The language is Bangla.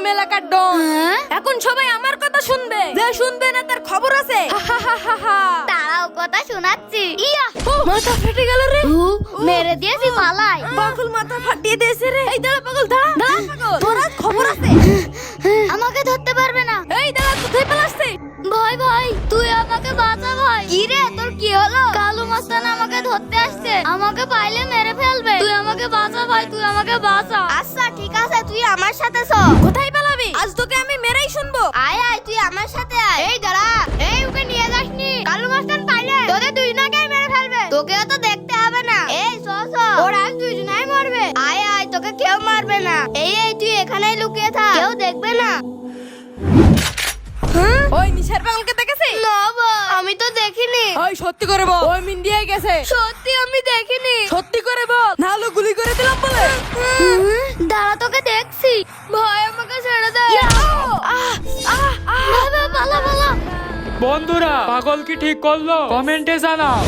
হলাম এলাকার ডন। হ্যাঁ? এখন সবাই আমার কথা শুনবে। যে শুনবে না তার খবর আছে। তারাও কথা শোনাচ্ছি। ইয়া! মাথা ফেটে গেল রে। মেরে দিয়েছি পালাই পাগল মাথা ফাটিয়ে দিয়েছে রে। এই দাঁড়া পাগল দাঁড়া দাঁড়া পাগল। তোর খবর আছে। আমাকে ধরতে পারবে না। এই দাঁড়া কোথায় পালাচ্ছে? ভাই ভাই তুই আমাকে বাঁচা ভাই কি রে তোর কি হলো? কালু মাস্তান আমাকে ধরতে আসছে। আমাকে ভাই তুই আমাকে বাঁচা। আচ্ছা ঠিক আছে তুই আমার সাথে চ। কোথায় পালাবি? আজ তোকে আমি মেরেই শুনব। আয় আয় তুই আমার সাথে আয়। এই দাঁড়া। এই ওকে নিয়ে যাসনি। কালু মাস্তান পাইলে তোদের দুজনকেই মেরে ফেলবে। তোকেও তো দেখতে হবে না। এই চ চ। ওরা আজ দুজনাই মরবে। আয় আয় তোকে কেউ মারবে না। এই এই তুই এখানেই লুকিয়ে থাক। কেউ দেখবে না। ওই নিশার পাগলকে দেখেছি না আমি তো দেখিনি। ওই সত্যি করে বল। ওই মিন্ডিয়ায় গেছে। সত্যি আমি দেখিনি। সত্যি করে বল। নাহলে বন্ধুরা পাগল কি ঠিক করলো কমেন্টে জানাও